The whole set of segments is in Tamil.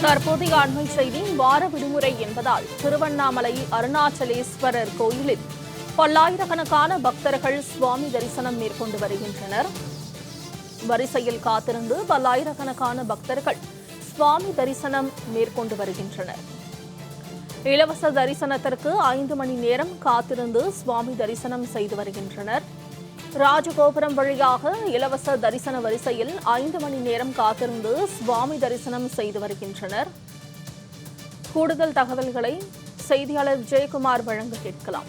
தற்போதைய அண்மை செய்தி வார விடுமுறை என்பதால் திருவண்ணாமலை அருணாச்சலேஸ்வரர் கோயிலில் பல்லாயிரக்கணக்கான பக்தர்கள் சுவாமி தரிசனம் மேற்கொண்டு வருகின்றனர். வரிசையில் காத்திருந்து பல்லாயிரக்கணக்கான பக்தர்கள் சுவாமி தரிசனம் மேற்கொண்டு வருகின்றனர். இலவச தரிசனத்திற்கு ஐந்து மணி நேரம் காத்திருந்து சுவாமி தரிசனம் செய்து வருகின்றனர். ராஜகோபுரம் வழியாக இலவச தரிசன வரிசையில் ஐந்து மணி நேரம் காத்திருந்து சுவாமி தரிசனம் செய்து வருகின்றனர். கூடுதல் தகவல்களை செய்தியாளர் விஜயகுமார் வழங்க கேட்கலாம்.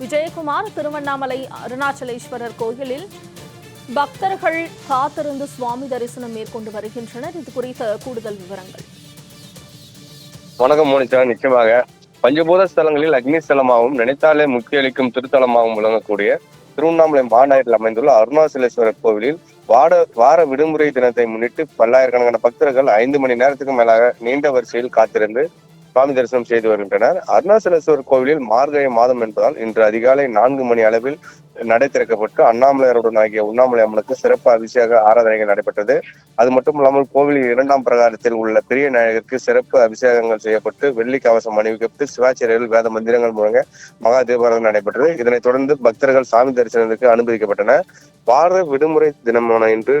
விஜயகுமார் திருவண்ணாமலை அருணாச்சலேஸ்வரர் கோயிலில் பக்தர்கள் காத்திருந்து சுவாமி தரிசனம் மேற்கொண்டு வருகின்றனர். இது குறித்த கூடுதல் விவரங்கள். வணக்கம் மோனிஷா நிச்சயமாக பஞ்சபூத ஸ்தலங்களில் அக்னி ஸ்தலமாகவும் நினைத்தாலே முக்தி அளிக்கும் திருத்தலமாகவும் விளங்கக்கூடிய திருவண்ணாமலை மாநகரில் அமைந்துள்ள அருணாச்சலேஸ்வரர் கோவிலில் வாட வார விடுமுறை தினத்தை முன்னிட்டு பல்லாயிரக்கணக்கான பக்தர்கள் ஐந்து மணி நேரத்துக்கு மேலாக நீண்ட வரிசையில் காத்திருந்து சுவாமி தரிசனம் செய்து வருகின்றனர். அருணாசலேஸ்வரர் கோவிலில் மார்கழி மாதம் என்பதால் இன்று அதிகாலை நான்கு மணி அளவில் நடை திறக்கப்பட்டு அண்ணாமலையருடன் ஆகிய உண்ணாமலை அம்மனுக்கு சிறப்பு அபிஷேக ஆராதனைகள் நடைபெற்றது. அது மட்டும் இல்லாமல் கோவிலின் இரண்டாம் பிரகாரத்தில் உள்ள பெரிய நாயகருக்கு சிறப்பு அபிஷேகங்கள் செய்யப்பட்டு வெள்ளி கவசம் அணிவிக்கப்பட்டு சிவாச்சாரியர்கள் வேத மந்திரங்கள் முழங்க மகா தீபாராதனை நடைபெற்றது. இதனைத் தொடர்ந்து பக்தர்கள் சாமி தரிசனத்துக்கு அனுமதிக்கப்பட்டனர். வார விடுமுறை தினமான இன்று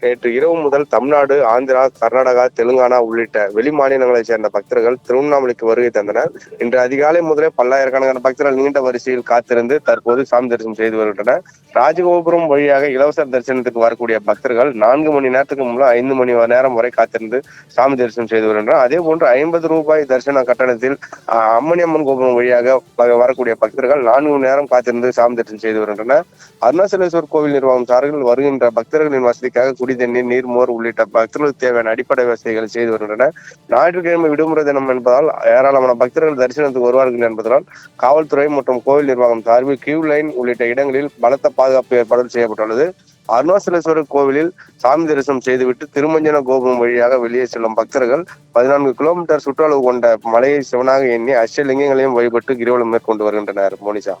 நேற்று இரவு முதல் தமிழ்நாடு ஆந்திரா கர்நாடகா தெலுங்கானா உள்ளிட்ட வெளி மாநிலங்களைச் சேர்ந்த பக்தர்கள் திருவண்ணாமலைக்கு வருகை தந்தனர். இன்று அதிகாலை முதலே பல்லாயிரக்கணக்கான பக்தர்கள் நீண்ட வரிசையில் காத்திருந்து தற்போது சாமி தரிசனம் செய்து வருகின்றனர். ராஜகோபுரம் வழியாக இலவச தரிசனத்துக்கு வரக்கூடிய பக்தர்கள் நான்கு மணி நேரத்துக்கு முன்னால் ஐந்து மணி நேரம் வரை காத்திருந்து சாமி தரிசனம் செய்து வருகின்றனர். அதே போன்று ஐம்பது ரூபாய் தரிசன கட்டணத்தில் அம்மணி அம்மன் கோபுரம் வழியாக வ- வரக்கூடிய பக்தர்கள் நான்கு மணி நேரம் காத்திருந்து சாமி தரிசனம் செய்து வருகின்றனர். அருணாச்சலேஸ்வர் கோவில் நிர்வாகம் சார்பில் வருகின்ற பக்தர்களின் வசதிக்காக குடிதண்ணீர் நீர்மோர் உள்ளிட்ட பக்தர்களுக்கு தேவையான அடிப்படை வசதிகளை செய்து வருகின்றன. ஞாயிற்றுக்கிழமை விடுமுறை தினம் என்பதால் ஏராளமான பக்தர்கள் தரிசனத்துக்கு வருவார்கள் என்பதனால் காவல்துறை மற்றும் கோவில் நிர்வாகம் சார்பில் கியூ லைன் உள்ளிட்ட இடங்களில் பலத்த பாதுகாப்பு ஏற்பாடு செய்யப்பட்டுள்ளது. அருணாசலேஸ்வரர் கோவிலில் சாமி தரிசனம் செய்துவிட்டு திருமஞ்சன கோபுரம் வழியாக வெளியே செல்லும் பக்தர்கள் பதினான்கு கிலோமீட்டர் சுற்றளவு கொண்ட மலையை சிவனாக எண்ணி அஷ்டலிங்கங்களையும் வழிபட்டு கிரிவலம் மேற்கொண்டு வருகின்றனர். மோனிஷா.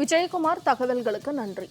விஜயகுமார் தகவல்களுக்கு நன்றி.